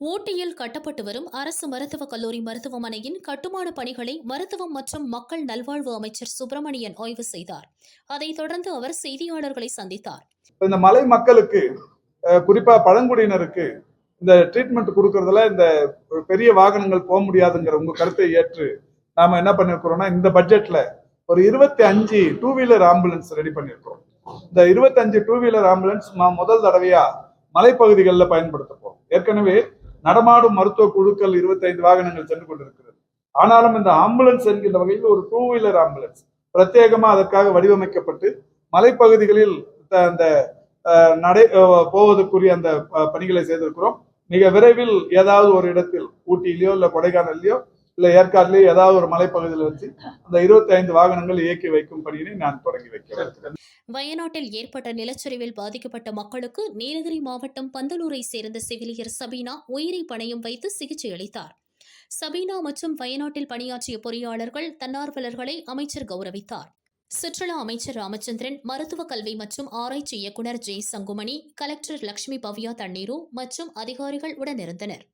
ஊட்டியில் கட்டப்பட்டு வரும் அரசு மருத்துவக் கல்லூரி மருத்துவமனையின் கட்டுமான பணிகளை மருத்துவம் மற்றும் மக்கள் நல்வாழ்வு அமைச்சர் சுப்பிரமணியன் ஆய்வு செய்தார். அதைத் தொடர்ந்து அவர் செய்தியாளர்களை சந்தித்தார். இந்த மலை மக்களுக்கு குறிப்பா பழங்குடியினருக்கு இந்த ட்ரீட்மெண்ட் கொடுக்கறதுல இந்த பெரிய வாகனங்கள் போக முடியாதுங்கிற உங்க கருத்தை ஏற்று நாம என்ன பண்ணிருக்கிறோம்னா இந்த பட்ஜெட்ல ஒரு இருபத்தி அஞ்சு டூ வீலர் ஆம்புலன்ஸ் ரெடி பண்ணிருக்கிறோம். இந்த இருபத்தஞ்சு டூ வீலர் ஆம்புலன்ஸ் முதல் தடவையா மலைப்பகுதிகளில் பயன்படுத்த போறோம் ஏற்கனவே நடமாடும் மருத்துவ குழுக்கள் 25 வாகனங்கள் சென்று கொண்டிருக்கிறது. ஆனாலும் இந்த ஆம்புலன்ஸ் என்கின்ற வகையில் ஒரு டூ வீலர் ஆம்புலன்ஸ். பிரத்யேகமாக அதற்காக வடிவமைக்கப்பட்டு மலைப்பகுதிகளில் த- அந்த நடை போவதற்குரிய அந்த பணிகளை செய்திருக்கிறோம். மிக விரைவில் ஏதாவது ஒரு இடத்தில் ஊட்டியிலையோ இல்லை கொடைக்கானல்லையோ இல்லை ஏற்காட்டிலே ஏதாவது ஒரு மலைப்பகுதியில் வச்சு அந்த 25 வாகனங்கள் இயக்கி வைக்கும் பணியினை நான் தொடங்கி வைக்கிறேன். வயநாட்டில் ஏற்பட்ட நிலச்சரிவில் பாதிக்கப்பட்ட மக்களுக்கு நீலகிரி மாவட்டம் பந்தலூரை சேர்ந்த செவிலியர் சபீனா உயிரை பணயம் வைத்து சிகிச்சை அளித்தார். சபீனா மற்றும் வயநாட்டில் பணியாற்றிய பொறியாளர்கள் தன்னார்வலர்களை அமைச்சர் கௌரவித்தார். சுற்றுலா அமைச்சர் ராமச்சந்திரன் மருத்துவக் கல்வி மற்றும் ஆராய்ச்சி இயக்குநர் ஜெய் சங்குமணி கலெக்டர் லட்சுமி பவ்யா தண்ணீரு மற்றும் அதிகாரிகள் உடனிருந்தனர்.